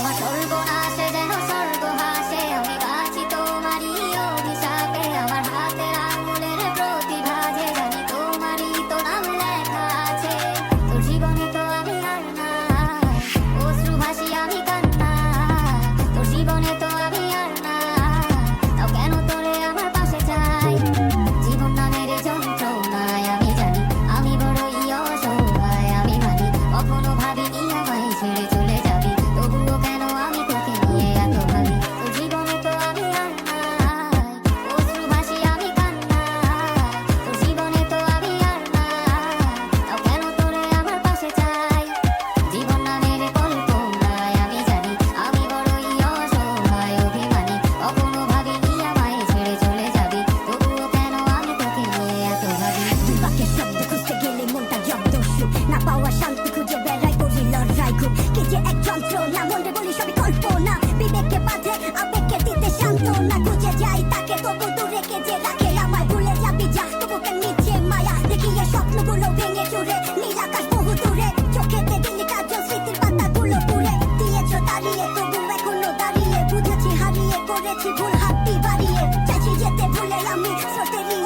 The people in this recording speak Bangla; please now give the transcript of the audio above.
はトルコ汗での空 যন্ত্রণা মনে বলি সবই কল্পনা। বিবেককে বাঁধে, আবেগকে দিতে সান্ত্বনা। খুঁজে যাই তাকে, তবু দূরে কে যে রাখে? আমায় ভুলে যাবি যা, তবু নিচে মায়া? দেখিয়ে স্বপ্নগুলো ভেঙে চুরে, নীল আকাশ বহু দূরে। চোখেতে দিলি কাজ স্মৃতির পাতাগুলো পুড়ে। দিয়েছ দাঁড়িয়ে, তবু এখনও দাঁড়িয়ে। বুঝেছি, হারিয়ে করেছি ভুল হাতটি বাড়িয়ে। চাইছি যেতে ভুলে আমি স্রোতেরই